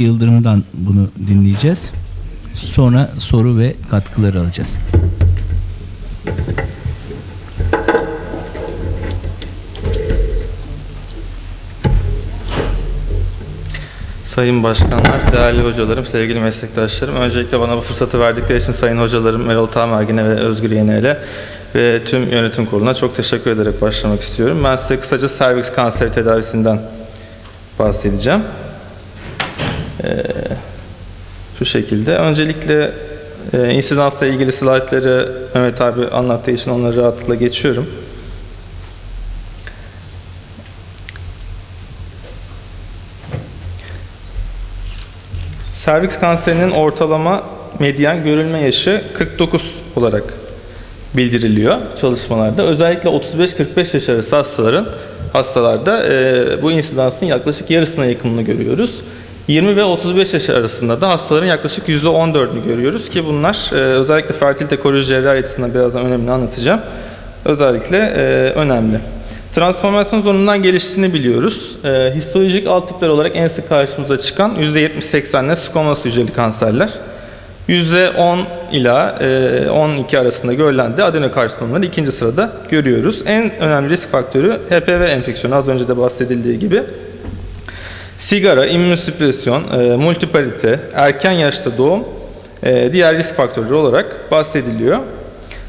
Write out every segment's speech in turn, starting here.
Yıldırım'dan bunu dinleyeceğiz. Sonra soru ve katkıları alacağız. Sayın başkanlar, değerli hocalarım, sevgili meslektaşlarım. Öncelikle bana bu fırsatı verdikleri için sayın hocalarım Erol Tamergin'e ve Özgür Yene'yle ve tüm yönetim kuruluna çok teşekkür ederek başlamak istiyorum. Ben size kısaca serviks kanseri tedavisinden bahsedeceğim. Ee, şu şekilde. Öncelikle e, insidansla ilgili slaytları Mehmet abi anlattığı için onları rahatlıkla geçiyorum. Serviks kanserinin ortalama medyan görülme yaşı 49 olarak bildiriliyor çalışmalarda. Özellikle 35-45 yaş arası hastaların hastalarda e, bu insidansın yaklaşık yarısına yakınını görüyoruz. 20 ve 35 yaş arasında da hastaların yaklaşık %14'ünü görüyoruz ki bunlar e, özellikle fertilite koruyucu cerrahi açısından birazdan önemini anlatacağım. Özellikle e, önemli. Transformasyon zonundan geliştiğini biliyoruz. E, histolojik alt tipler olarak en sık karşımıza çıkan %70-80'le squamous hücreli kanserler. %10 ila e, 12 arasında görülen de adenokarsinomları ikinci sırada görüyoruz. En önemli risk faktörü HPV enfeksiyonu az önce de bahsedildiği gibi. Sigara, immünosüpresyon, e, multiparite, erken yaşta doğum e, diğer risk faktörleri olarak bahsediliyor.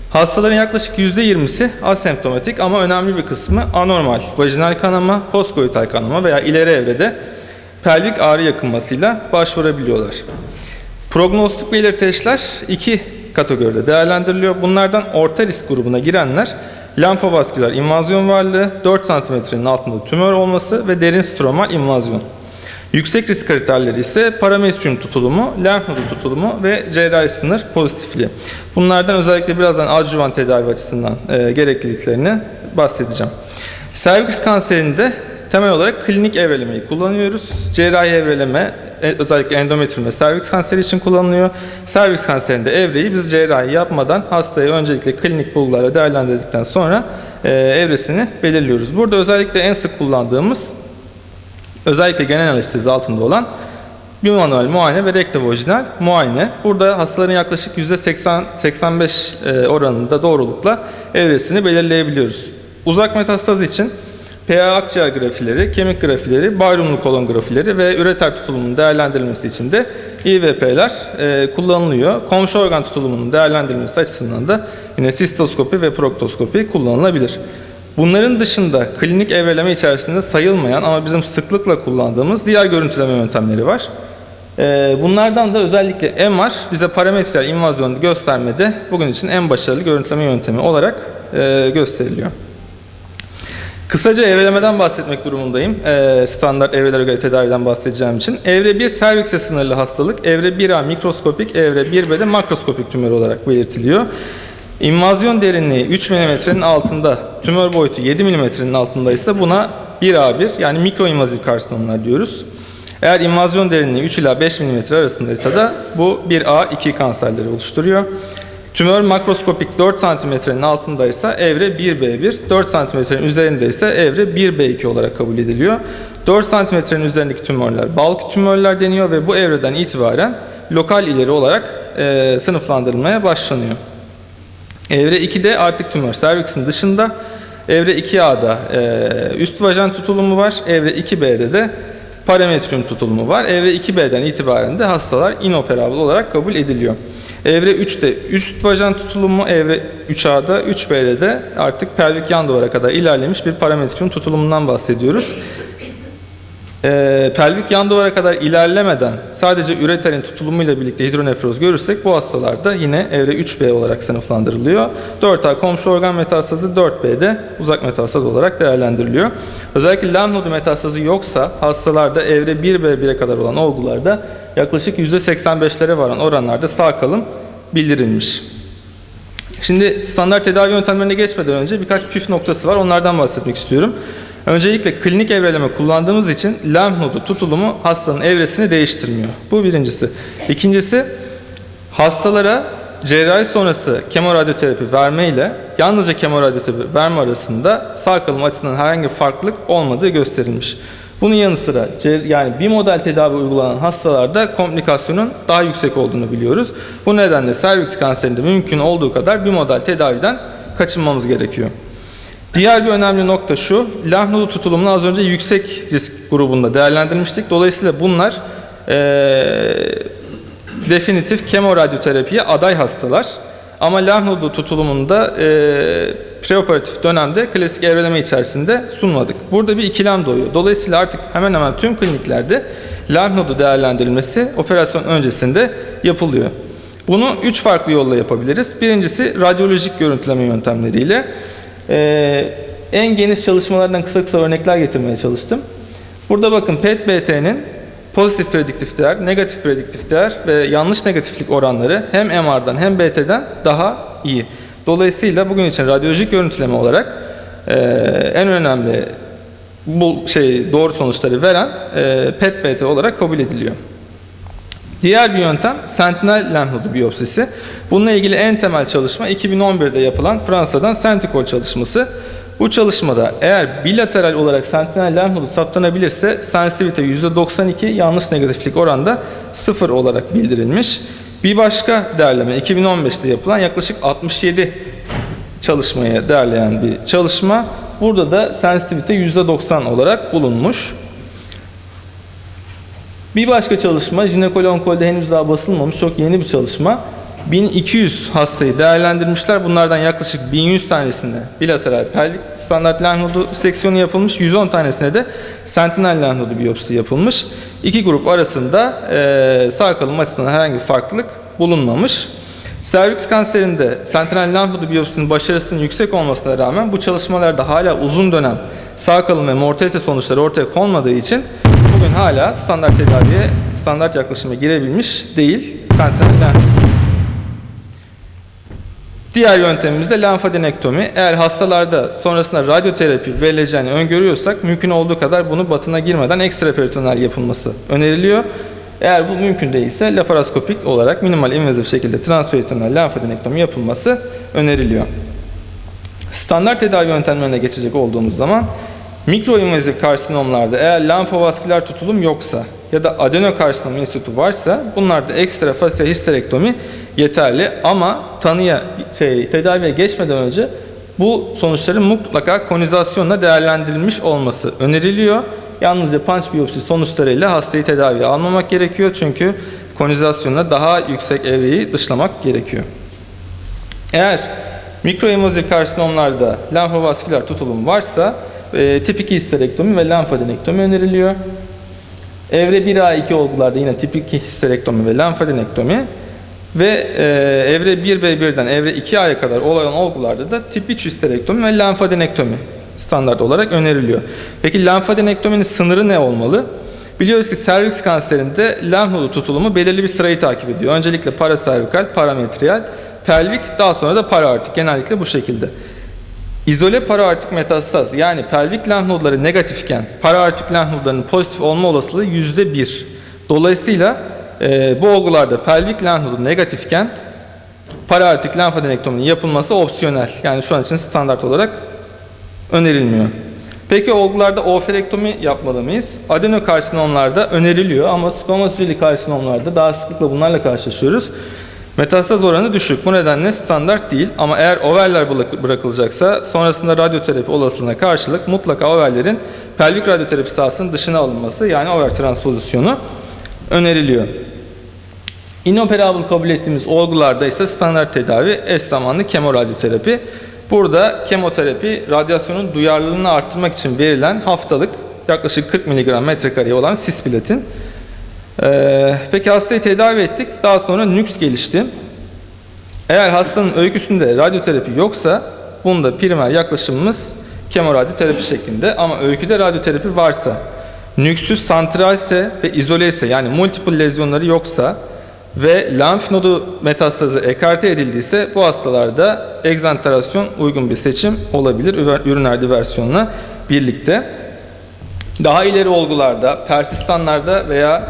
Hastaların yaklaşık %20'si asemptomatik ama önemli bir kısmı anormal vajinal kanama, postkoital kanama veya ileri evrede pelvik ağrı yakınmasıyla başvurabiliyorlar. Prognostik belirteçler iki kategoride değerlendiriliyor. Bunlardan orta risk grubuna girenler lenfovasküler invazyon varlığı, 4 santimetrenin altında tümör olması ve derin stromal invazyon. Yüksek risk kriterleri ise parametrium tutulumu, lenf nodu tutulumu ve cerrahi sınır pozitifliği. Bunlardan özellikle birazdan adjuvan tedavi açısından e, gerekliliklerini bahsedeceğim. Serviks kanserinde temel olarak klinik evrelemeyi kullanıyoruz. Cerrahi evreleme e, özellikle endometrium ve serviks kanseri için kullanılıyor. Serviks kanserinde evreyi biz cerrahi yapmadan hastayı öncelikle klinik bulgularla değerlendirdikten sonra e, evresini belirliyoruz. Burada özellikle en sık kullandığımız özellikle genel anestezi altında olan bir manuel muayene ve rektovajinal muayene. Burada hastaların yaklaşık %80-85 e, oranında doğrulukla evresini belirleyebiliyoruz. Uzak metastaz için PA akciğer grafileri, kemik grafileri, bayrumlu kolon grafileri ve üreter tutulumunun değerlendirilmesi için de İVP'ler e, kullanılıyor. Komşu organ tutulumunun değerlendirilmesi açısından da yine sistoskopi ve proktoskopi kullanılabilir. Bunların dışında klinik evreleme içerisinde sayılmayan ama bizim sıklıkla kullandığımız diğer görüntüleme yöntemleri var. Ee, Bunlardan da özellikle MR bize parametrel invazyon göstermede bugün için en başarılı görüntüleme yöntemi olarak e, gösteriliyor. Kısaca evrelemeden bahsetmek durumundayım. Ee, standart evrelere göre tedaviden bahsedeceğim için. Evre 1 servikse sınırlı hastalık. Evre 1A mikroskopik, evre 1B'de makroskopik tümör olarak belirtiliyor. İnvazyon derinliği 3 mm'nin altında, tümör boyutu 7 mm'nin altında ise buna 1A1 yani mikroinvaziv karsinomlar diyoruz. Eğer invazyon derinliği 3 ila 5 mm arasındaysa da bu 1A2 kanserleri oluşturuyor. Tümör makroskopik 4 santimetrenin altındaysa evre 1B1, 4 santimetrenin üzerindeyse evre 1B2 olarak kabul ediliyor. 4 santimetrenin üzerindeki tümörler bulk tümörler deniyor ve bu evreden itibaren lokal ileri olarak e, sınıflandırılmaya başlanıyor. Evre 2'de artık tümör serviksin dışında. Evre 2A'da e, üst vajen tutulumu var. Evre 2B'de de parametrium tutulumu var. Evre 2B'den itibaren de hastalar inoperable olarak kabul ediliyor. Evre 3'te üst vajen tutulumu, evre 3A'da, 3B'de de artık pelvik yan duvara kadar ilerlemiş bir parametrium tutulumundan bahsediyoruz. Ee, pelvik yan duvara kadar ilerlemeden sadece üreterin tutulumuyla birlikte hidronefroz görürsek bu hastalarda yine evre 3B olarak sınıflandırılıyor. 4A komşu organ metastazı 4B'de uzak metastaz olarak değerlendiriliyor. Özellikle lenf nodu metastazı yoksa hastalarda evre 1B1'e kadar olan olgularda yaklaşık %85'lere varan oranlarda sağ kalım bildirilmiş. Şimdi standart tedavi yöntemlerine geçmeden önce birkaç püf noktası var. Onlardan bahsetmek istiyorum. Öncelikle klinik evreleme kullandığımız için lenf nodu tutulumu hastanın evresini değiştirmiyor. Bu birincisi. İkincisi hastalara cerrahi sonrası kemoradyoterapi verme ile yalnızca kemoradyoterapi verme arasında sağ kalım açısından herhangi bir farklılık olmadığı gösterilmiş. Bunun yanı sıra yani bir model tedavi uygulanan hastalarda komplikasyonun daha yüksek olduğunu biliyoruz. Bu nedenle serviks kanserinde mümkün olduğu kadar bir model tedaviden kaçınmamız gerekiyor. Diğer bir önemli nokta şu, lenf nodu tutulumunu az önce yüksek risk grubunda değerlendirmiştik. Dolayısıyla bunlar eee, definitif kemoradyoterapiye aday hastalar. Ama lenf nodu tutulumunda eee preoperatif dönemde klasik evreleme içerisinde sunmadık. Burada bir ikilem doğuyor. Dolayısıyla artık hemen hemen tüm kliniklerde lenf nodu değerlendirilmesi operasyon öncesinde yapılıyor. Bunu üç farklı yolla yapabiliriz. Birincisi radyolojik görüntüleme yöntemleriyle. Ee, en geniş çalışmalardan kısa kısa örnekler getirmeye çalıştım. Burada bakın PET-BT'nin pozitif prediktif değer, negatif prediktif değer ve yanlış negatiflik oranları hem MR'dan hem BT'den daha iyi. Dolayısıyla bugün için radyolojik görüntüleme olarak e, en önemli bu şey doğru sonuçları veren e, PET-BT olarak kabul ediliyor. Diğer bir yöntem sentinel lenf nodu biyopsisi. Bununla ilgili en temel çalışma 2011'de yapılan Fransa'dan Sentikol çalışması. Bu çalışmada eğer bilateral olarak sentinel lenf nodu saptanabilirse sensitivite %92, yanlış negatiflik oranda 0 olarak bildirilmiş. Bir başka değerleme 2015'te yapılan yaklaşık 67 çalışmaya değerleyen bir çalışma. Burada da sensitivite %90 olarak bulunmuş. Bir başka çalışma jinekolo onkolde henüz daha basılmamış çok yeni bir çalışma. 1200 hastayı değerlendirmişler. Bunlardan yaklaşık 1100 tanesinde bilateral pelvik standart lenf nodu seksiyonu yapılmış. 110 tanesine de sentinel lenf nodu biyopsi yapılmış. İki grup arasında eee sağ kalım açısından herhangi bir farklılık bulunmamış. Serviks kanserinde sentinel lenf nodu biyopsinin başarısının yüksek olmasına rağmen bu çalışmalarda hala uzun dönem sağ kalım ve mortalite sonuçları ortaya konmadığı için bugün hala standart tedaviye, standart yaklaşıma girebilmiş değil lenf Diğer yöntemimiz de lenfadenektomi. Eğer hastalarda sonrasında radyoterapi verileceğini öngörüyorsak mümkün olduğu kadar bunu batına girmeden ekstraperitoneal yapılması öneriliyor. Eğer bu mümkün değilse laparoskopik olarak minimal invazif şekilde transperitoneal lenfadenektomi yapılması öneriliyor. Standart tedavi yöntemlerine geçecek olduğumuz zaman mikroinvazif karsinomlarda eğer lenfovasküler tutulum yoksa ya da adenokarsinom enstitüsü varsa bunlarda ekstra fasyal histerektomi yeterli ama tanıya şey, tedaviye geçmeden önce bu sonuçların mutlaka konizasyonla değerlendirilmiş olması öneriliyor. Yalnızca punch biyopsi sonuçlarıyla hastayı tedaviye almamak gerekiyor çünkü konizasyonla daha yüksek evreyi dışlamak gerekiyor. Eğer mikroinvazif karsinomlarda lenfovasküler tutulum varsa e, tip 2 histerektomi ve lenfadenektomi öneriliyor. Evre 1A2 olgularda yine tip 2 histerektomi ve lenfadenektomi ve e, evre 1B1'den evre 2A'ya kadar olan olgularda da tip 3 histerektomi ve lenfadenektomi standart olarak öneriliyor. Peki lenfadenektominin sınırı ne olmalı? Biliyoruz ki serviks kanserinde lenf nodu tutulumu belirli bir sırayı takip ediyor. Öncelikle paraservikal, parametriyal, pelvik, daha sonra da paraartik. Genellikle bu şekilde. İzole paraartik metastaz yani pelvik lenf nodları negatifken paraartik lenf nodlarının pozitif olma olasılığı %1. Dolayısıyla e, bu olgularda pelvik lenf nodu negatifken paraartik lenfadenektominin yapılması opsiyonel. Yani şu an için standart olarak önerilmiyor. Peki olgularda oferektomi yapmalı mıyız? Adenokarsinomlarda öneriliyor ama squamous celi karsinomlarda daha sıklıkla bunlarla karşılaşıyoruz. Metastaz oranı düşük. Bu nedenle standart değil ama eğer overler bırak- bırakılacaksa sonrasında radyoterapi olasılığına karşılık mutlaka overlerin pelvik radyoterapi sahasının dışına alınması yani over transpozisyonu öneriliyor. Inoperable kabul ettiğimiz olgularda ise standart tedavi eş zamanlı kemoradyoterapi. Burada kemoterapi radyasyonun duyarlılığını arttırmak için verilen haftalık yaklaşık 40 mg metrekareye olan sisplatin. Ee, peki hastayı tedavi ettik. Daha sonra nüks gelişti. Eğer hastanın öyküsünde radyoterapi yoksa bunda primer yaklaşımımız kemoradyoterapi şeklinde ama öyküde radyoterapi varsa, nüksüz santralse ve izole ise yani multiple lezyonları yoksa ve lenf nodu metastazı ekarte edildiyse bu hastalarda egzanterasyon uygun bir seçim olabilir üriner diversiyonla birlikte. Daha ileri olgularda, persistanlarda veya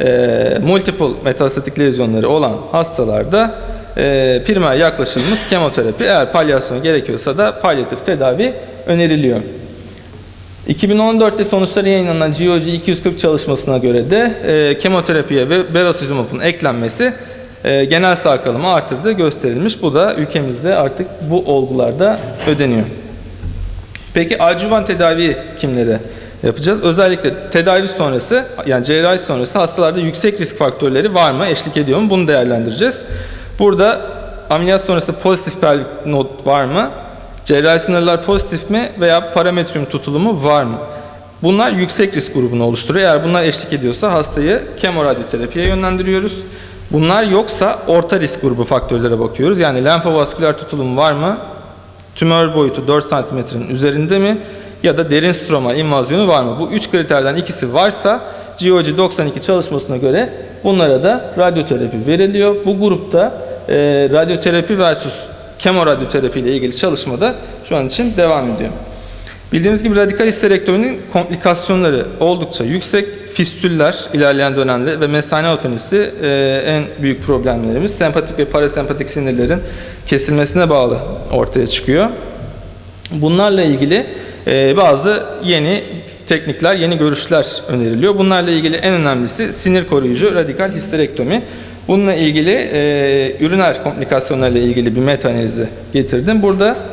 e, multiple metastatik lezyonları olan hastalarda e, primer yaklaşımımız kemoterapi. Eğer palyasyon gerekiyorsa da palyatif tedavi öneriliyor. 2014'te sonuçları yayınlanan GOG 240 çalışmasına göre de e, kemoterapiye ve berosizumabın eklenmesi e, genel sağ kalımı artırdığı gösterilmiş. Bu da ülkemizde artık bu olgularda ödeniyor. Peki adjuvan tedavi kimlere yapacağız? Özellikle tedavi sonrası yani cerrahi sonrası hastalarda yüksek risk faktörleri var mı? Eşlik ediyor mu? Bunu değerlendireceğiz. Burada ameliyat sonrası pozitif pelvik nod var mı? Cerrahi sınırlar pozitif mi veya parametrium tutulumu var mı? Bunlar yüksek risk grubunu oluşturuyor. Eğer bunlar eşlik ediyorsa hastayı kemoradyoterapiye yönlendiriyoruz. Bunlar yoksa orta risk grubu faktörlere bakıyoruz. Yani lenfovasküler tutulum var mı? Tümör boyutu 4 santimetrenin üzerinde mi? Ya da derin stromal invazyonu var mı? Bu üç kriterden ikisi varsa GOG 92 çalışmasına göre bunlara da radyoterapi veriliyor. Bu grupta e, radyoterapi versus kemoradyoterapi ile ilgili çalışma da şu an için devam ediyor. Bildiğimiz gibi radikal histerektominin komplikasyonları oldukça yüksek. Fistüller ilerleyen dönemde ve mesane otonisi e, en büyük problemlerimiz. Sempatik ve parasempatik sinirlerin kesilmesine bağlı ortaya çıkıyor. Bunlarla ilgili e, bazı yeni teknikler, yeni görüşler öneriliyor. Bunlarla ilgili en önemlisi sinir koruyucu radikal histerektomi. Bununla ilgili e, üriner komplikasyonlarla ilgili bir meta analizi getirdim. Burada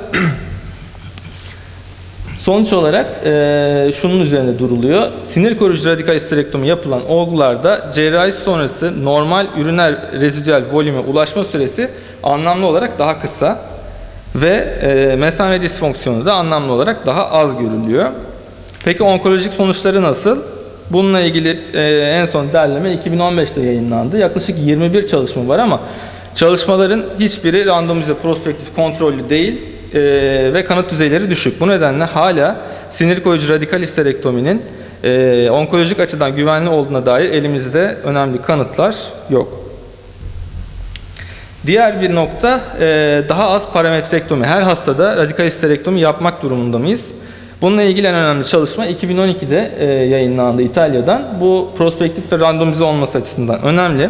Sonuç olarak e, şunun üzerine duruluyor. Sinir koruyucu radikal histerektomi yapılan olgularda cerrahi sonrası normal üriner rezidüel volüme ulaşma süresi anlamlı olarak daha kısa ve e, mesane disfonksiyonu da anlamlı olarak daha az görülüyor. Peki onkolojik sonuçları nasıl? Bununla ilgili e, en son derleme 2015'te yayınlandı. Yaklaşık 21 çalışma var ama çalışmaların hiçbiri randomize prospektif kontrollü değil e, ve kanıt düzeyleri düşük. Bu nedenle hala sinir koruyucu radikal histerektominin e, onkolojik açıdan güvenli olduğuna dair elimizde önemli kanıtlar yok. Diğer bir nokta e, daha az parametrektomi. Her hastada radikal histerektomi yapmak durumunda mıyız? Bununla ilgili en önemli çalışma 2012'de e, yayınlandı İtalya'dan. Bu prospektif ve randomize olması açısından önemli.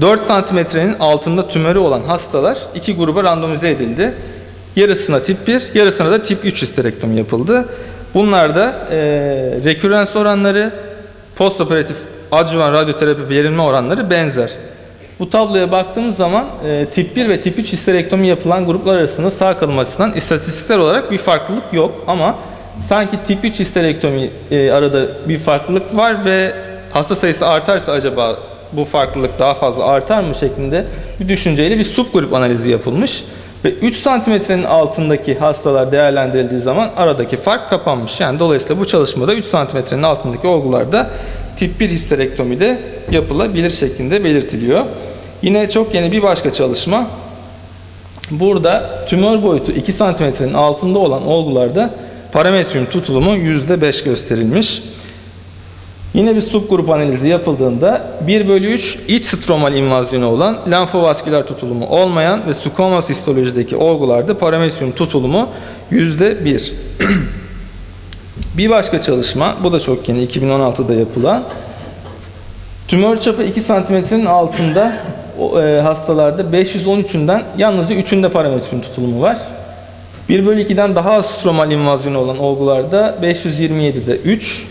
4 santimetrenin altında tümörü olan hastalar iki gruba randomize edildi. Yarısına tip 1, yarısına da tip 3 histerektomi yapıldı. Bunlarda e, rekürrens oranları, postoperatif adjuvan radyoterapi verilme oranları benzer. Bu tabloya baktığımız zaman e, tip 1 ve tip 3 histerektomi yapılan gruplar arasında sağ kalım açısından istatistiksel olarak bir farklılık yok ama sanki tip 3 histerektomi e, arada bir farklılık var ve hasta sayısı artarsa acaba bu farklılık daha fazla artar mı şeklinde bir düşünceyle bir subgrup analizi yapılmış. Ve 3 santimetrenin altındaki hastalar değerlendirildiği zaman aradaki fark kapanmış. Yani dolayısıyla bu çalışmada 3 santimetrenin altındaki olgularda tip 1 histerektomi de yapılabilir şeklinde belirtiliyor. Yine çok yeni bir başka çalışma. Burada tümör boyutu 2 santimetrenin altında olan olgularda parametrium tutulumu %5 gösterilmiş. Yine bir subgrup analizi yapıldığında 1 bölü 3 iç stromal invazyonu olan lenfovasküler tutulumu olmayan ve squamous histolojideki olgularda parametrium tutulumu %1. bir başka çalışma, bu da çok yeni 2016'da yapılan. Tümör çapı 2 santimetrenin altında e, hastalarda 513'ünden yalnızca 3'ünde parametrium tutulumu var. 1 bölü 2'den daha az stromal invazyonu olan olgularda 527'de 3,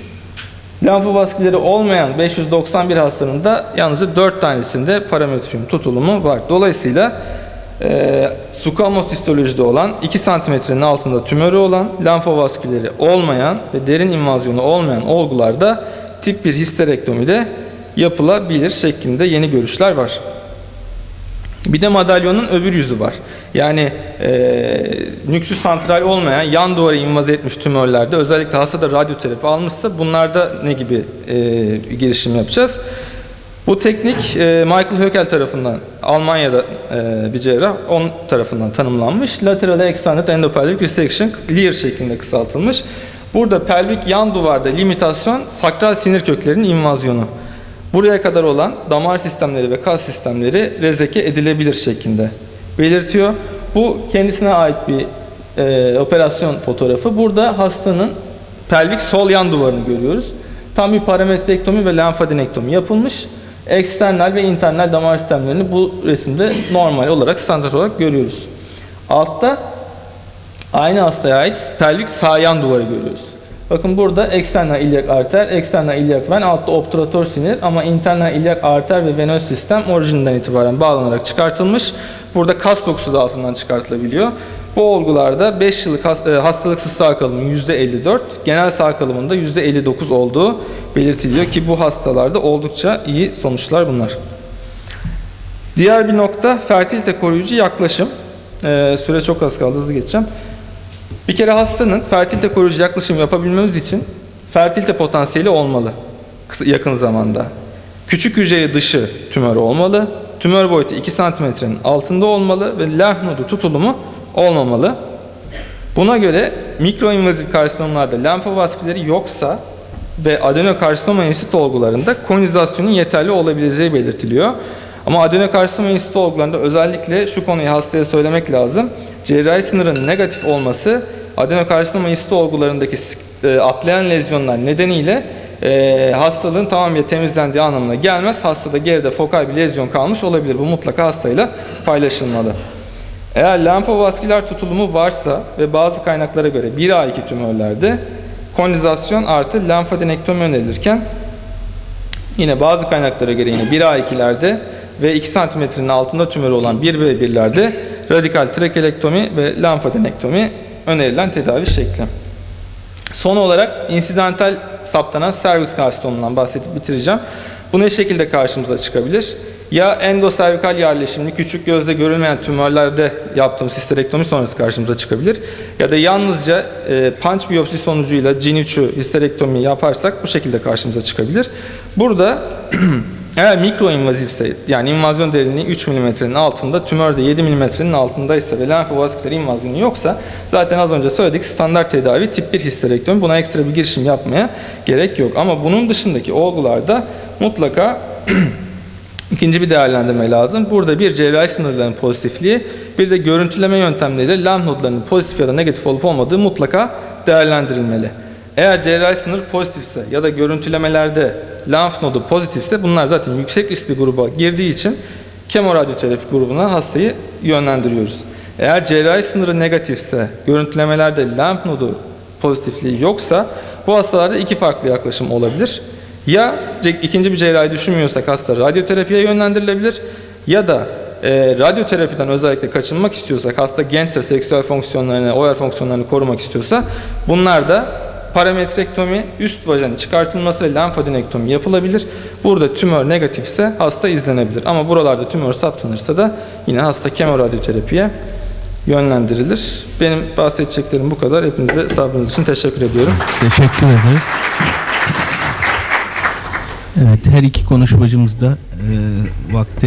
Lenfovasküleri olmayan 591 hastanın da yalnızca 4 tanesinde parametrium tutulumu var. Dolayısıyla e, squamous histolojide olan 2 santimetrenin altında tümörü olan lenfovasküleri olmayan ve derin invazyonu olmayan olgularda tip 1 histerektomi de yapılabilir şeklinde yeni görüşler var. Bir de madalyonun öbür yüzü var. Yani e, nüksü santral olmayan yan duvara invaze etmiş tümörlerde özellikle hastada radyoterapi almışsa bunlarda ne gibi e, girişim yapacağız? Bu teknik e, Michael Höckel tarafından Almanya'da e, bir cerrah onun tarafından tanımlanmış. Lateral Extended Endopelvic Resection LEAR şeklinde kısaltılmış. Burada pelvik yan duvarda limitasyon sakral sinir köklerinin invazyonu. Buraya kadar olan damar sistemleri ve kas sistemleri rezeke edilebilir şeklinde belirtiyor. Bu kendisine ait bir e, operasyon fotoğrafı. Burada hastanın pelvik sol yan duvarını görüyoruz. Tam bir parametrektomi ve lenfadenektomi yapılmış. Eksternal ve internal damar sistemlerini bu resimde normal olarak, standart olarak görüyoruz. Altta aynı hastaya ait pelvik sağ yan duvarı görüyoruz. Bakın burada eksternal ilyak arter, eksternal ilyak ven, altta obturator sinir ama internal ilyak arter ve venöz sistem orijinden itibaren bağlanarak çıkartılmış. Burada kas dokusu da altından çıkartılabiliyor. Bu olgularda 5 yıllık e, hastalıksız sağ kalımın %54, genel sağ kalımında %59 olduğu belirtiliyor ki bu hastalarda oldukça iyi sonuçlar bunlar. Diğer bir nokta fertilite koruyucu yaklaşım. Ee, süre çok az kaldı hızlı geçeceğim. Bir kere hastanın fertilite koruyucu yaklaşım yapabilmemiz için fertilite potansiyeli olmalı yakın zamanda. Küçük hücreli dışı tümör olmalı. Tümör boyutu 2 santimetrenin altında olmalı ve lenf nodu tutulumu olmamalı. Buna göre mikroinvazif karsinomlarda lenfovasküleri yoksa ve adenokarsinoma ensit olgularında konizasyonun yeterli olabileceği belirtiliyor. Ama adenokarsinoma ensit olgularında özellikle şu konuyu hastaya söylemek lazım. Cerrahi sınırın negatif olması adenokarsinoma ensit olgularındaki e, atlayan lezyonlar nedeniyle e, hastalığın tamamıyla temizlendiği anlamına gelmez. Hastada geride fokal bir lezyon kalmış olabilir. Bu mutlaka hastayla paylaşılmalı. Eğer lenfovasküler tutulumu varsa ve bazı kaynaklara göre 1A2 tümörlerde konizasyon artı lenfadenektomi önerilirken yine bazı kaynaklara göre yine 1A2'lerde ve 2 santimetrenin altında tümörü olan 1B1'lerde radikal trakelektomi ve lenfadenektomi önerilen tedavi şekli. Son olarak insidental saptanan serviks karsinomundan bahsedip bitireceğim. Bu ne şekilde karşımıza çıkabilir? Ya endoservikal yerleşimli küçük gözle görülmeyen tümörlerde yaptığımız histerektomi sonrası karşımıza çıkabilir. Ya da yalnızca e, punch biyopsi sonucuyla G3'ü histerektomi yaparsak bu şekilde karşımıza çıkabilir. Burada eğer mikroinvazifse yani invazyon derinliği 3 mm'nin altında, tümör de 7 mm'nin altındaysa ve lenfovasküler invazyonu yoksa zaten az önce söyledik standart tedavi tip 1 histerektomi. Buna ekstra bir girişim yapmaya gerek yok. Ama bunun dışındaki olgularda mutlaka İkinci bir değerlendirme lazım. Burada bir cerrahi sınırların pozitifliği, bir de görüntüleme yöntemleriyle lenf nodlarının pozitif ya da negatif olup olmadığı mutlaka değerlendirilmeli. Eğer cerrahi sınır pozitifse ya da görüntülemelerde lenf nodu pozitifse bunlar zaten yüksek riskli gruba girdiği için kemoradyoterapi grubuna hastayı yönlendiriyoruz. Eğer cerrahi sınırı negatifse, görüntülemelerde lenf nodu pozitifliği yoksa bu hastalarda iki farklı yaklaşım olabilir. Ya ikinci bir cerrahi düşünmüyorsak hasta radyoterapiye yönlendirilebilir ya da e, radyoterapiden özellikle kaçınmak istiyorsak hasta gençse seksüel fonksiyonlarını, OR fonksiyonlarını korumak istiyorsa bunlar da parametrektomi, üst vajanın çıkartılması ve lenfadenektomi yapılabilir. Burada tümör negatifse hasta izlenebilir. Ama buralarda tümör saptanırsa da yine hasta kemoradyoterapiye yönlendirilir. Benim bahsedeceklerim bu kadar. Hepinize sabrınız için teşekkür ediyorum. Teşekkür ederiz. Evet her iki konuşmacımız da e, vakti